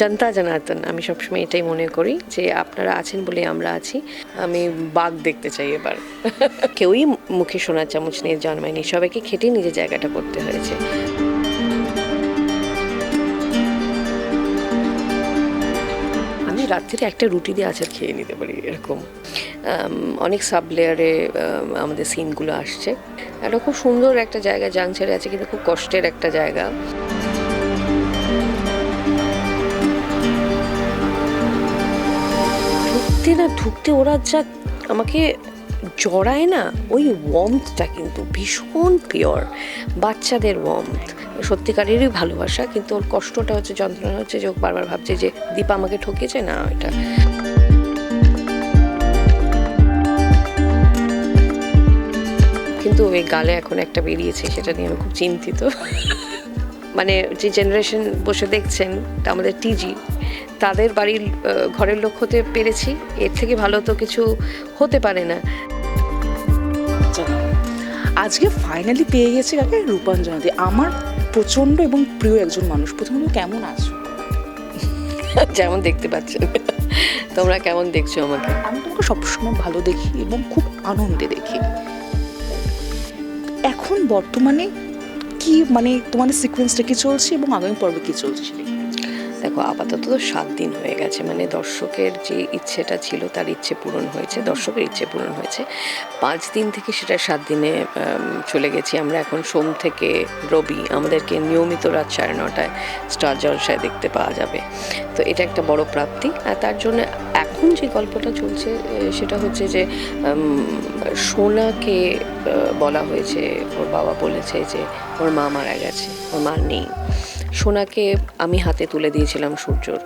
জনতা জনার্দন আমি সবসময় এটাই মনে করি যে আপনারা আছেন বলে আমরা আছি আমি বাঘ দেখতে চাই এবার কেউই মুখে সোনার চামচ নিয়ে জন্মায়নি, সবাইকে খেটে নিজের জায়গাটা করতে হয়েছে। আমি রাত্রিরে একটা রুটি দিয়ে আচার খেয়ে নিতে পারি এরকম। অনেক সাব লেয়ারে আমাদের সিনগুলো আসছে। একটা খুব সুন্দর একটা জায়গা, জাংচারে আছে, কিন্তু খুব কষ্টের একটা জায়গা। ঢুকতে না ঢুকতে ওরা যা আমাকে জড়ায় না, ওই ওয়ার্মথটা কিন্তু ভীষণ পিওর বাচ্চাদের ওয়ার্মথ সত্যিকারেরই ভালোবাসা, কিন্তু ওর কষ্টটা হচ্ছে, যন্ত্রণা হচ্ছে যে বারবার ভাবছে যে দীপা আমাকে ঠকেছে না এটা। কিন্তু ওই গালে এখন একটা বেরিয়েছে, সেটা নিয়ে আমি খুব চিন্তিত। মানে যে জেনারেশন বসে দেখছেন আমাদের টিজি তাদের বাড়ির ঘরের লোক হতে পেরেছি। এর থেকে ভালো তো কিছু হতে পারে না। আজকে ফাইনালি পেয়ে গেছে কাকে? রূপাঞ্জনাদি আমার প্রচণ্ড এবং প্রিয় একজন মানুষ। প্রথমত কেমন আছো? যেমন দেখতে পাচ্ছেন তোমরা কেমন দেখছ আমাকে? আমি তোমাকে সবসময় ভালো দেখি এবং খুব আনন্দে দেখি। এখন বর্তমানে কি মানে তোমাদের সিকোয়েন্সটা কি চলছে এবং আগামী পর্বে কি চলছে? দেখো, আপাতত তো সাত দিন হয়ে গেছে। মানে দর্শকের যে ইচ্ছেটা ছিল, তার ইচ্ছে পূরণ হয়েছে, দর্শকের ইচ্ছে পূরণ হয়েছে। পাঁচ দিন থেকে সেটা সাত দিনে চলে গেছি। আমরা এখন সোম থেকে রবি, আমাদেরকে নিয়মিত রাত সাড়ে নটায় স্টার জলসায় দেখতে পাওয়া যাবে। তো এটা একটা বড় প্রাপ্তি। আর তার জন্য এখন যে গল্পটা চলছে সেটা হচ্ছে যে সোনাকে বলা হয়েছে, ওর বাবা বলেছে যে, ওর মা মারা গেছে, ওর মা নেই। সোনাকে আমি হাতে তুলে দিয়েছিলাম সূর্যর।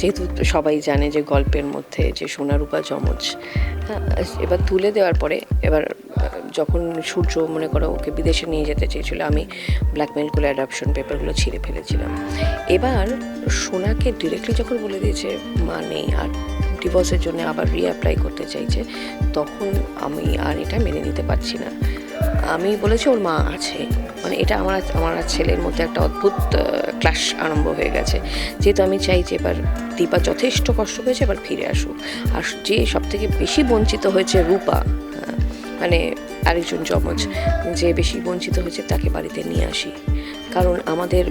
যেহেতু সবাই জানে যে গল্পের মধ্যে যে সোনা রূপা যমজ হ্যাঁ, এবার তুলে দেওয়ার পরে এবার যখন সূর্য মনে করো ওকে বিদেশে নিয়ে যেতে চেয়েছিল আমি ব্ল্যাকমেল করে অ্যাডাপশন পেপারগুলো ছিঁড়ে ফেলেছিলাম। এবার সোনাকে ডিরেক্টলি যখন বলে দিয়েছে মা নেই আর ডিভোর্সের জন্য আবার রিঅ্যাপ্লাই করতে চাইছে তখন আমি আর এটা মেনে নিতে পারছি না। আমি বলেছি ওর মা আছে। মানে এটা আমার আমার আর ছেলের মধ্যে একটা অদ্ভুত ক্লাস আরম্ভ হয়ে গেছে। যেহেতু আমি চাই যে এবার দীপা যথেষ্ট কষ্ট পেয়েছে এবার ফিরে আসুক। আর যে সব থেকে বেশি বঞ্চিত হয়েছে রূপা মানে আরেকজন যমজ, যে বেশি বঞ্চিত হয়েছে তাকে বাড়িতে নিয়ে আসি। কারণ আমাদের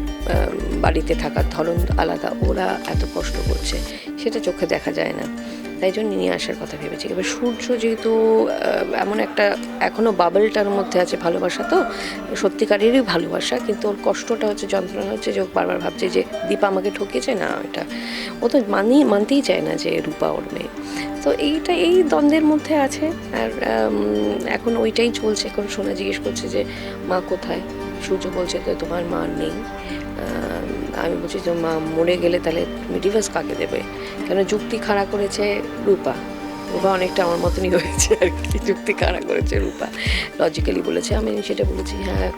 বাড়িতে থাকার ধরন আলাদা, ওরা এত কষ্ট করছে, সেটা চোখে দেখা যায় না। তাই জন্য নিয়ে আসার কথা ভেবেছি। এবার সূর্য যেহেতু এমন একটা এখনও বাবলটার মধ্যে আছে ভালোবাসা তো, সত্যিকারেরই ভালোবাসা, কিন্তু ওর কষ্টটা হচ্ছে, যন্ত্রণা হচ্ছে যে ও বারবার ভাবছে যে দীপা আমাকে ঠকেছে না, এটা ও তো মানি, মানতেই চায় না যে রূপা ওর মেয়ে। তো এইটা, এই দ্বন্দ্বের মধ্যে আছে, আর এখন ওইটাই চলছে। এখন সোনা জিজ্ঞেস করছে যে, মা কোথায়? সূর্য বলছে তো তোমার মা নেই। আম, বলছি যে মা মরে গেলে তাহলে তুমি ডিভোর্স কাকে দেবে? কেন যুক্তি খাড়া করেছে রূপা? রূপা অনেকটা আমার মতনই হয়েছে আর কি যুক্তি খাড়া করেছে রূপা। লজিক্যালি বলেছে আমি সেটা বলেছি হ্যাঁ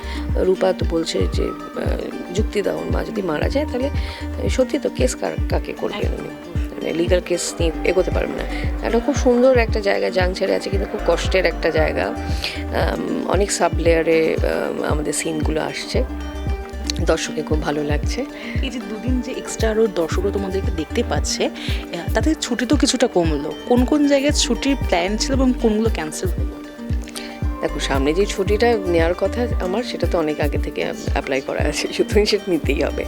রূপা তো বলছে যে যুক্তি দাও মা যদি মারা যায় তাহলে সত্যি তো কেস কাকে করবেন উনি? লিগাল কেস নিয়ে এগোতে পারবে না। একটা খুব সুন্দর একটা জায়গা জাংচারে আছে কিন্তু খুব কষ্টের একটা জায়গা। অনেক সাব লেয়ারে আমাদের সিনগুলো আসছে। দর্শকে খুব ভালো লাগছে। এই যে দুদিন যে এক্সট্রা আরও দর্শকরা তোমাদেরকে দেখতে পাচ্ছে তাতে ছুটি তো কিছুটা কমলো। কোন কোন জায়গায় ছুটির প্ল্যান ছিল এবং কোনগুলো ক্যান্সেল হলো? দেখো সামনে যে ছুটিটা নেওয়ার কথা আমার সেটা তো অনেক আগে থেকে অ্যাপ্লাই করা আছে সুতরাং সেটা নিতেই হবে।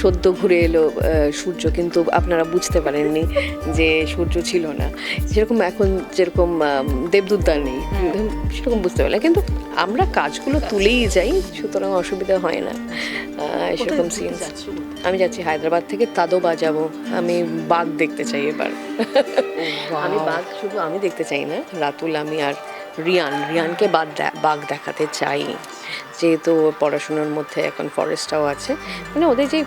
সদ্য ঘুরে এলো সূর্য কিন্তু আপনারা বুঝতে পারেননি যে সূর্য ছিল না। যেরকম এখন যেরকম আম, নেই সেরকম বুঝতে পারলাম কিন্তু আমরা কাজগুলো তুলেই যাই সুতরাং অসুবিধা হয় না। সেরকম সিন আমি যাচ্ছি হায়দ্রাবাদ থেকে তাদো বাজাবো। আমি বাঘ দেখতে চাই এবার। আমি বাঘ শুধু আমি দেখতে চাই না রাতুল আমি আর রিয়ান, রিয়ানকে বাদ বাঘ দেখাতে চাই। যেহেতু পড়াশুনোর মধ্যে এখন ফরেস্টটাও আছে মানে ওদের যে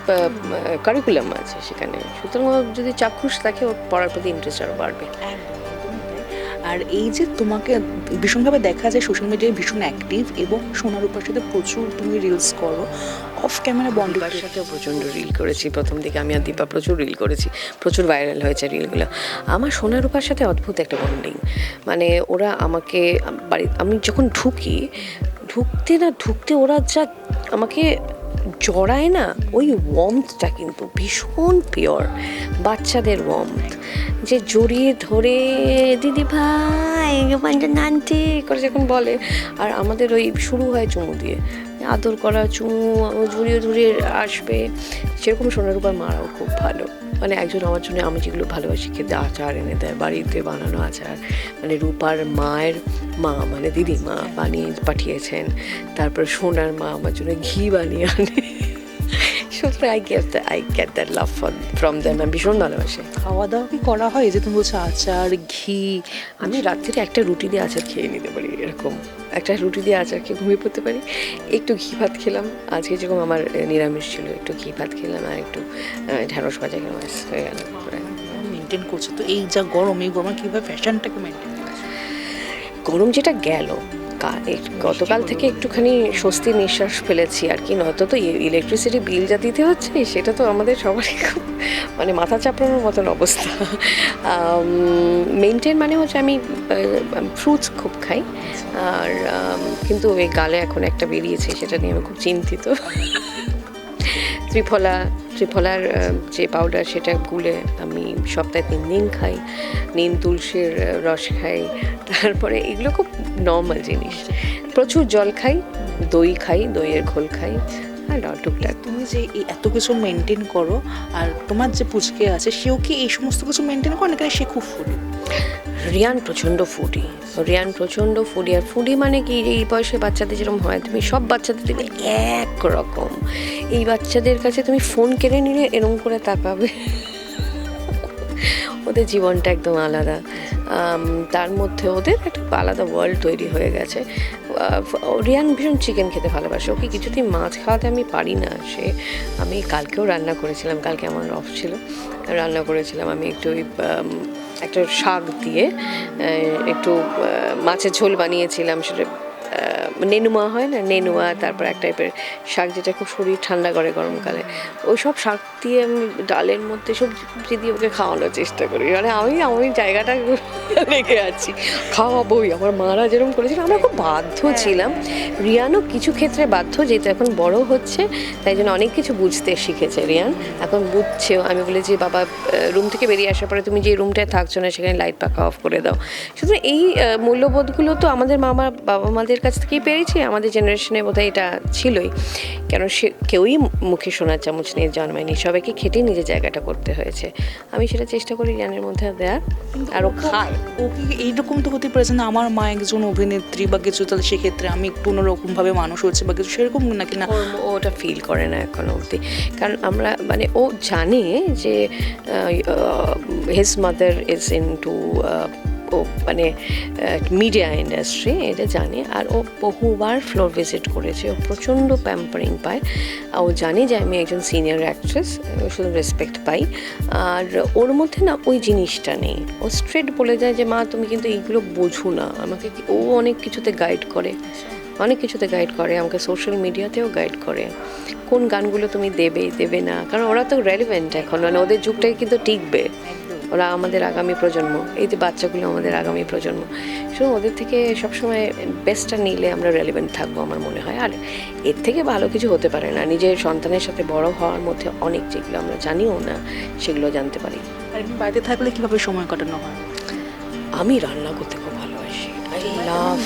কারিকুলাম আছে সেখানে। সুতরাং যদি চাক্ষুষ থাকে ওর পড়ার প্রতি ইন্টারেস্ট আরও বাড়বে। আর এই যে তোমাকে ভীষণভাবে দেখা যায় সোশ্যাল মিডিয়ায় ভীষণ অ্যাক্টিভ এবং সোনার উপার সাথে প্রচুর তুমি রিলস করো অফ ক্যামেরা বন্ড দীপার সাথেও প্রচণ্ড রিল করেছি। প্রথম দিকে আমি আর দীপা প্রচুর রিল করেছি। প্রচুর ভাইরাল হয়েছে রিলগুলো আমার সোনার রূপার সাথে অদ্ভুত একটা বন্ডিং মানে ওরা আমাকে বাড়ি আমি যখন ঢুকি ঢুকতে না ঢুকতে ওরা যা আমাকে জড়ায় না, ওই ওয়ার্মথটা কিন্তু ভীষণ পিওর বাচ্চাদের ওয়ার্মথ যে জড়িয়ে ধরে, দিদি ভাই নানটি করে যখন বলে, আর আমাদের ওই শুরু হয় চুমু দিয়ে। আদর করা চুমু, জড়িয়ে ধরিয়ে আসবে। সেরকম সোনারূপার মারাও খুব ভালো। মানে একজন আমার জন্য আমি যেগুলো ভালোবাসি খেতে আচার এনে দেয়, বাড়িতে বানানো আচার। মানে রূপার মায়ের মা মানে দিদি মা বানিয়ে পাঠিয়েছেন। তারপর সোনার মা আমার জন্য ঘি বানিয়ে আনে। সুতরাং I get I get that love for from them আমি ভীষণ ভালোবাসি। খাওয়া দাওয়া কি করা হয়? যে তুমি বলছো আচার ঘি। আমি রাত্রিরে একটা রুটি দিয়ে আচার খেয়ে নিতে পারি এরকম। একটা রুটি দিয়ে আচার খেয়ে ঘুমিয়ে পড়তে পারি। একটু ঘি ভাত খেলাম। আজকে যেরকম আমার নিরামিষ ছিল একটু ঘি ভাত খেলাম আর একটু ঢ্যাঁড়স ভাজা খেলাম হয়ে গেল। মেনটেন করছ। তো এই যা গরম এই গরমে কীভাবে ফ্যাশনটাকে মেনটেন করছ? গরম যেটা গেল গতকাল থেকে একটুখানি স্বস্তির নিঃশ্বাস ফেলেছি আর কি। নয়তো তো ইলেকট্রিসিটি বিল যা দিতে হচ্ছে, সেটা তো আমাদের সবারই খুব মানে মাথা চাপড়ানোর মতন অবস্থা। মেনটেন মানে হচ্ছে আমি ফ্রুটস খুব খাই। আর কিন্তু এই গালে এখন একটা বেরিয়েছে, সেটা নিয়ে আমি খুব চিন্তিত। ত্রিফলা, ত্রিফলার যে পাউডার সেটা গুলে আমি সপ্তাহে তিন দিন খাই, নিম, তুলসীর রস খাই। তারপরে এগুলো খুব নর্মাল জিনিস। প্রচুর জল খাই, দই খাই, দইয়ের ঘোল খাই, আর তুমি যে এই এত কিছু মেনটেন করো, আর তোমার যে পুচকে আছে, সেও কি এই সমস্ত কিছু মেনটেন করে? নাকি সে খুব ফুলি রিয়ান প্রচণ্ড ফুডি রিয়ান প্রচণ্ড ফুডি আর ফুডি মানে কি? এই বয়সে বাচ্চাদের যেরকম হয়, তুমি সব বাচ্চাদের দেখবে এক রকম এই বাচ্চাদের কাছে তুমি ফোন কেড়ে নিলে এরকম করে তাকাবে। ওদের জীবনটা একদম আলাদা। তার মধ্যে ওদের একটা আলাদা ওয়ার্ল্ড তৈরি হয়ে গেছে। রিয়ান ভীষণ চিকেন খেতে ভালোবাসে। ওকে কিছুতেই মাছ খাওয়াতে আমি পারি না। সে, আমি কালকেও রান্না করেছিলাম। কালকে আমার অফ ছিল। রান্না করেছিলাম। আমি একটু ওই একটা শাক দিয়ে একটু মাছের ঝোল বানিয়েছিলাম সেটা নেনুয়া হয় না? নেনুয়া তারপর এক টাইপের শাক যেটা খুব শরীর ঠান্ডা করে গরমকালে। ওই সব শাক দিয়ে আমি ডালের মধ্যে সবজি ফবজি দিয়ে ওকে খাওয়ানোর চেষ্টা করি। মানে আমি আমি জায়গাটা রেখে আছি। খাওয়াবোই। আমার মারা যেরকম করেছিল আমরা খুব বাধ্য ছিলাম। রিয়ানও কিছু ক্ষেত্রে বাধ্য যেহেতু এখন বড় হচ্ছে তাই জন্য অনেক কিছু বুঝতে শিখেছে রিয়ান। এখন বুঝছেও আমি বলেছি বাবা রুম থেকে বেরিয়ে আসার পরে তুমি যে রুমটায় থাকছো না সেখানে লাইট পাখা অফ করে দাও। শুধু এই মূল্যবোধগুলো তো আমাদের মামা বাবা মাদের কাছ থেকেই পেরেছি আমাদের জেনারেশনে বোধহয় এটা ছিলই। কেন সে কেউই মুখে সোনার চামচ নিয়ে জন্মায়নি সবাইকে খেটে নিজের জায়গাটা করতে হয়েছে। আমি সেটা চেষ্টা করি রিয়ানের মধ্যে দেওয়ার আর ও খায় ও কি এইরকম তো হতে পারে না আমার মা একজন অভিনেত্রী বা কিছু তাহলে সেক্ষেত্রে আমি অন্যরকম মানুষ হচ্ছে বা কিছু সেরকম নাকি না? ও ওটা ফিল করে না এখনও অবধি। কারণ আমরা মানে ও জানে যে his mother is into ও মানে মিডিয়া ইন্ডাস্ট্রি এটা জানে। আর ও বহুবার ফ্লোর ভিজিট করেছে। ও প্রচণ্ড প্যাম্পারিং পায়। আর ও জানে যে আমি একজন সিনিয়র অ্যাক্ট্রেস শুধু রেসপেক্ট পাই। আর ওর মধ্যে না ওই জিনিসটা নেই। ও স্ট্রেট বলে যায় যে, মা, তুমি কিন্তু এইগুলো বোঝো না। আমাকে ও অনেক কিছুতে গাইড করে। অনেক কিছুতে গাইড করে। আমাকে সোশ্যাল মিডিয়াতেও গাইড করে। কোন গানগুলো তুমি দেবে দেবে না? কারণ ওরা তো রেলিভেন্ট এখন। মানে ওদের যুগটাই কিন্তু টিকবে। ওরা আমাদের আগামী প্রজন্ম এই যে বাচ্চাগুলো আমাদের আগামী প্রজন্ম শুধু ওদের থেকে সবসময় বেস্টটা নিলে আমরা রেলিভেন্ট থাকব আমার মনে হয়। আর এর থেকে ভালো কিছু হতে পারে না নিজের সন্তানের সাথে বড় হওয়ার মধ্যে অনেক যেগুলো আমরা জানিও না সেগুলো জানতে পারি। আর বাড়িতে থাকলে কীভাবে সময় কাটানো হয়? আমি রান্না করতে খুব লাভ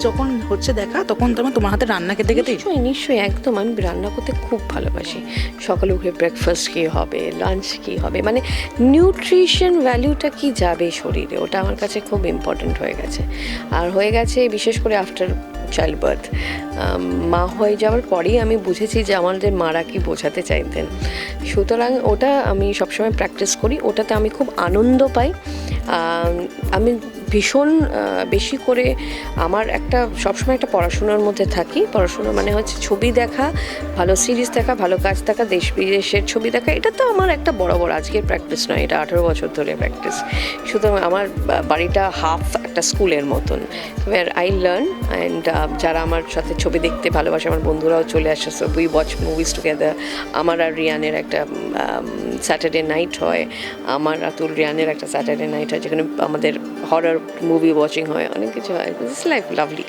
যখন হচ্ছে দেখা তখন তোমার তোমার হাতে রান্না খেতে খেতে নিশ্চয়ই নিশ্চয়ই একদম। আমি রান্না করতে খুব ভালোবাসি। সকালে উঠে ব্রেকফাস্ট কী হবে লাঞ্চ কী হবে? মানে নিউট্রিশন ভ্যালুটা কি যাবে শরীরে? ওটা আমার কাছে খুব ইম্পর্ট্যান্ট হয়ে গেছে। আর হয়ে গেছে বিশেষ করে আফটার চাইল্ড বার্থ মা হয়ে যাওয়ার পরেই আমি বুঝেছি যে আমাদের মারা কি বোঝাতে চাইতেন। সুতরাং ওটা আমি সবসময় প্র্যাকটিস করি। ওটাতে আমি খুব আনন্দ পাই। আমি ভীষণ বেশি করে আমার একটা, সবসময় একটা পড়াশোনার মধ্যে থাকি। পড়াশোনা মানে হচ্ছে ছবি দেখা, ভালো সিরিজ দেখা, ভালো কাজ দেখা, দেশ বিদেশের ছবি দেখা। এটা তো আমার একটা বড় বড় আজকের প্র্যাকটিস নয়, এটা আঠেরো বছর ধরে প্র্যাকটিস সুতরাং আমার বাড়িটা হাফ একটা স্কুলের মতন। আই লার্ন অ্যান্ড যারা আমার সাথে ছবি দেখতে ভালোবাসে, আমার বন্ধুরাও চলে আসে। So we watch movies together আমার আর রিয়ানের একটা স্যাটারডে নাইট হয়। আমার, আতুল, রিয়ানের একটা স্যাটারডে নাইট হয়, যেখানে আমাদের হরার মুভি ওয়াচিং হয় অনেক কিছু হয়। দিস লাইফ লাভলি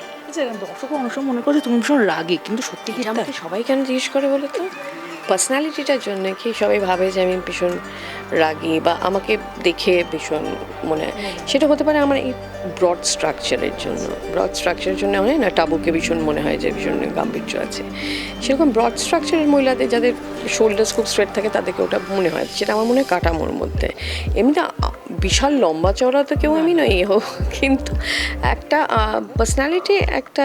দর্শক অনেক সময় মনে করে তুমি ভীষণ রাগী কিন্তু সত্যি কি আমাকে সবাই কেন জিজ্ঞেস করে বলো তো? পার্সোনালিটিটার জন্য কি সবাই ভাবে যে আমি ভীষণ রাগী বা আমাকে দেখে ভীষণ মনে হয় সেটা হতে পারে আমার এই ব্রড স্ট্রাকচারের জন্য। ব্রড স্ট্রাকচারের জন্য হয় না টাবুকে ভীষণ মনে হয় যে ভীষণ গাম্ভীর্য আছে। সেরকম ব্রড স্ট্রাকচারের মহিলাদের যাদের শোল্ডার্স খুব স্ট্রেট থাকে তাদেরকে ওটা মনে হয়। সেটা আমার মনে হয় কাটামোর মধ্যে। এমনিতে বিশাল লম্বা চওড়া তো কেউ আমি নই হোক কিন্তু একটা পার্সোনালিটি একটা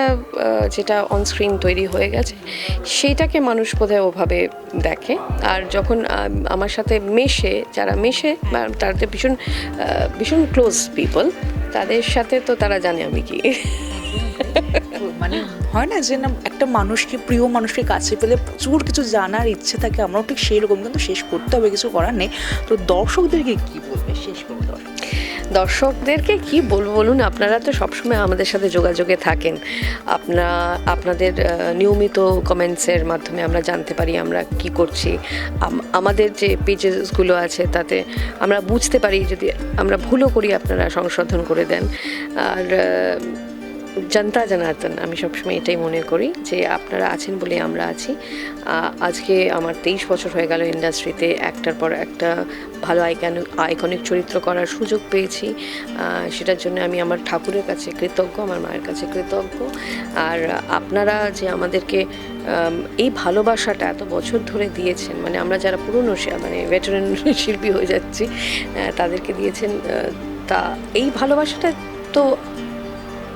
যেটা অনস্ক্রিন তৈরি হয়ে গেছে সেইটাকে মানুষ বোধহয় ওভাবে দেখে। আর যখন আমার সাথে মেশে, যারা মেশে তারা তো ভীষণ ভীষণ ক্লোজ পিপল তাদের সাথে তো তারা জানে আমি কি। মানে হয় না যে না, একটা মানুষকে, প্রিয় মানুষকে কাছে পেলে প্রচুর কিছু জানার ইচ্ছে থাকে, আমরাও ঠিক সেই রকম কিন্তু শেষ করতে হবে, কিছু করার নেই। তো দর্শকদেরকে কি বলবে? শেষ করব দর্শক। দর্শকদেরকে কি বলব বলুন? আপনারা তো সবসময় আমাদের সাথে যোগাযোগে থাকেন। আপনা, আপনাদের নিয়মিত কমেন্টসের মাধ্যমে আমরা জানতে পারি আমরা কি করছি। আমাদের যে পেজেসগুলো আছে, তাতে আমরা বুঝতে পারি যদি আমরা ভুলও করি, আপনারা সংশোধন করে দেন। আর জনতা জনার্দন আমি সবসময় এটাই মনে করি যে আপনারা আছেন বলে আমরা আছি আজকে আমার তেইশ বছর হয়ে গেল ইন্ডাস্ট্রিতে, একটার পর একটা ভালো আইকন, আইকনিক চরিত্র করার সুযোগ পেয়েছি। সেটার জন্য আমি আমার ঠাকুরের কাছে কৃতজ্ঞ, আমার মায়ের কাছে কৃতজ্ঞ। আর আপনারা যে আমাদেরকে এই ভালোবাসাটা এত বছর ধরে দিয়েছেন মানে আমরা যারা পুরনো মানে ভেটারেন শিল্পী হয়ে যাচ্ছি তাদেরকে দিয়েছেন তা এই ভালোবাসাটা তো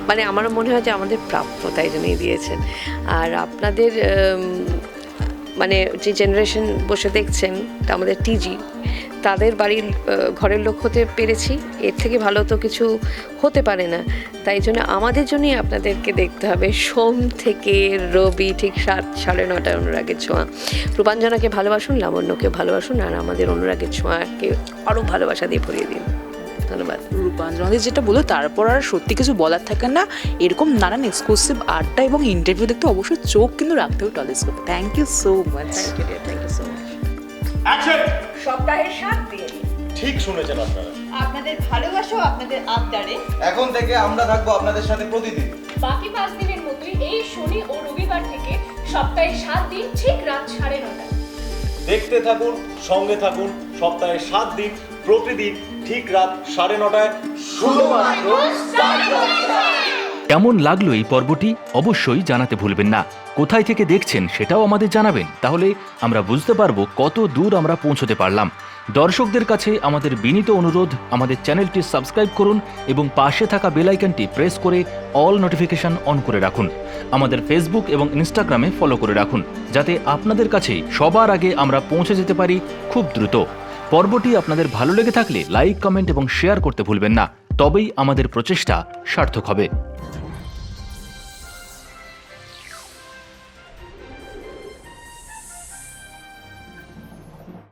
মানে আমার মনে হয় যে আমাদের প্রাপ্য, তাই জন্যই দিয়েছেন। আর আপনাদের মানে যে জেনারেশন বসে দেখছেন, তা আমাদের টিজি তাদের বাড়ির ঘরের লোক হতে পেরেছি। এর থেকে ভালো তো কিছু হতে পারে না। তাই জন্য আমাদের জন্যই আপনাদেরকে দেখতে হবে। সোম থেকে রবি, ঠিক সাত, সাড়ে নটায় অনুরাগের ছোঁয়া। রূপাঞ্জনাকে ভালোবাসুন, লাবণ্যকে ভালোবাসুন, আর আমাদের অনুরাগের ছোঁয়াকে আরও ভালোবাসা দিয়ে ভরিয়ে দিন। ধন্যবাদ। রূপাঞ্জনদের যেটা বলো তারপর আর সত্যি কিছু বলার থাকে না। এরকম নানান এক্সক্লুসিভ আড্ডা এবং ইন্টারভিউ দেখতে অবশ্যই চোখ কিন্তু রাখতে হবে telescope thank you so much thank you thank you so much সপ্তাহের সাত দিন। ঠিক শুনেছেন আপনারা। আপনাদের ভালোবাসা আপনাদের আবদারে। এখন থেকে আমরা থাকব আপনাদের সাথে প্রতিদিন। বাকি পাঁচ দিনের মতোই এই শনি ও রবিবার থেকে সপ্তাহে সাত দিন ঠিক রাত সাড়ে নটায়। দেখতে থাকুন সঙ্গে থাকুন সপ্তাহে সাত দিন প্রতিদিন। ঠিক রাত সাড়ে নটায়। কেমন লাগল এই পর্বটি? অবশ্যই জানাতে ভুলবেন না। কোথায় থেকে দেখছেন সেটাও আমাদের জানাবেন। তাহলে আমরা বুঝতে পারব কত দূর আমরা পৌঁছতে পারলাম। দর্শকদের কাছে আমাদের বিনীত অনুরোধ, আমাদের চ্যানেলটি সাবস্ক্রাইব করুন এবং পাশে থাকা বেল আইকনটি প্রেস করে অল নোটিফিকেশন অন করে রাখুন। আমাদের ফেসবুক এবং ইনস্টাগ্রামে ফলো করে রাখুন, যাতে আপনাদের কাছে সবার আগে আমরা পৌঁছে যেতে পারি খুব দ্রুত। পর্বটি আপনাদের ভালো লেগে থাকলে লাইক, কমেন্ট এবং শেয়ার করতে ভুলবেন না। তবেই আমাদের প্রচেষ্টা সার্থক হবে।